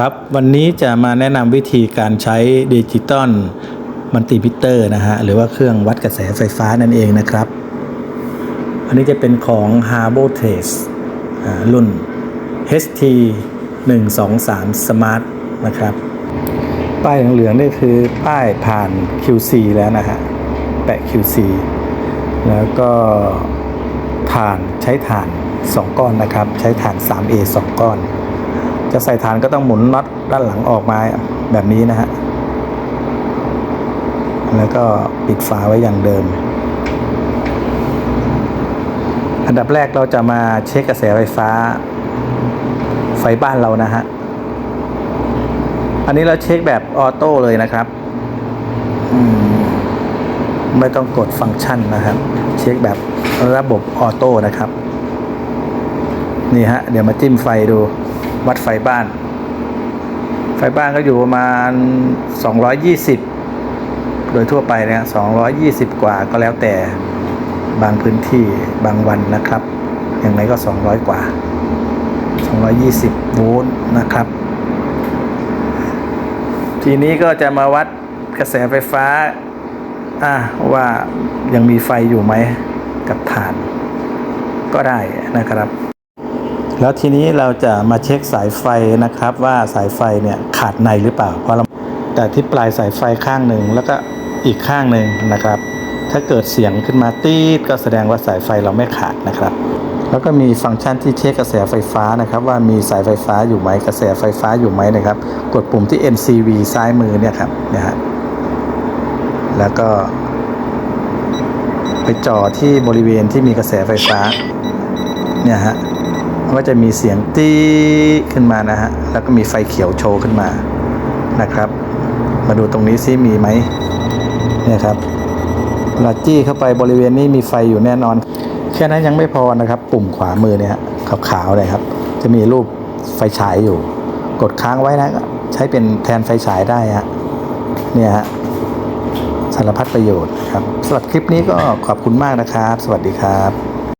ครับวันนี้จะมาแนะนำวิธีการใช้ดิจิตอลมัลติมิเตอร์นะฮะหรือว่าเครื่องวัดกระแสไฟฟ้านั่นเองนะครับ อันนี้จะเป็นของ h a r b o t e s รุ่น HT 123 Smart นะครับ ป้ายเหลืองๆนี่คือป้ายผ่าน QC แล้วนะฮะ แปะ QC แล้วก็ถ่านใช้ถ่าน 2 ก้อนนะครับ ใช้ถ่าน 3A 2 ก้อน จะใส่ฐานก็ต้องหมุนน็อตด้านหลังออกมาแบบนี้นะฮะ แล้วก็ปิดฝาไว้อย่างเดิม อันดับแรกเราจะมาเช็คกระแสไฟฟ้า ไฟบ้านเรานะฮะ อันนี้เราเช็คแบบออโต้เลยนะครับมไม่ต้องกดฟังก์ชันนะครับ เช็คแบบระบบออโต้นะครับ นี่ฮะ เดี๋ยวมาจิ้มไฟดู วัดไฟบ้าน ไฟบ้านก็อยู่ประมาณ 220 โดยทั่วไปนี่ย220 กว่าก็แล้วแต่บางพื้นที่บางวันนะครับ อย่างไรก็ 200 กว่า 220 โวลต์นะครับ ทีนี้ก็จะมาวัดกระแสไฟฟ้าอะว่ายังมีไฟอยู่ไหมกับฐาน ก็ได้นะครับ แล้วทีนี้เราจะมาเช็คสายไฟนะครับ ว่าสายไฟเนี่ยขาดในหรือเปล่า เพราะเราแต่ที่ปลายสายไฟข้างหนึ่งแล้วก็อีกข้างหนึ่งนะครับ ถ้าเกิดเสียงขึ้นมาตีดก็แสดงว่าสายไฟเราไม่ขาดนะครับ แล้วก็มีฟังก์ชันที่เช็คกระแสไฟฟ้านะครับ ว่ามีสายไฟฟ้าอยู่ไหมกระแสไฟฟ้าอยู่ไหมนะครับ กดปุ่มที่ NCV ซ้ายมือเนี่ยครับเนี่ยฮะแล้วก็ ไปจ่อที่บริเวณที่มีกระแสไฟฟ้าเนี่ยฮะ ก็จะมีเสียงตีขึ้นมานะฮะ แล้วก็มีไฟเขียวโชว์ขึ้นมานะครับ มาดูตรงนี้ซิมีไหมเนี่ยครับเวลาจี้เข้าไปบริเวณนี้มีไฟอยู่แน่นอน แค่นั้นยังไม่พอนะครับ ปุ่มขวามือเนี่ยขาวๆเลยครับ จะมีรูปไฟฉายอยู่ กดค้างไว้นะก็ใช้เป็นแทนไฟฉายได้ฮะเนี่ยฮะสารพัดประโยชน์ครับสำหรับคลิปนี้ก็ขอบคุณมากนะครับ สวัสดีครับ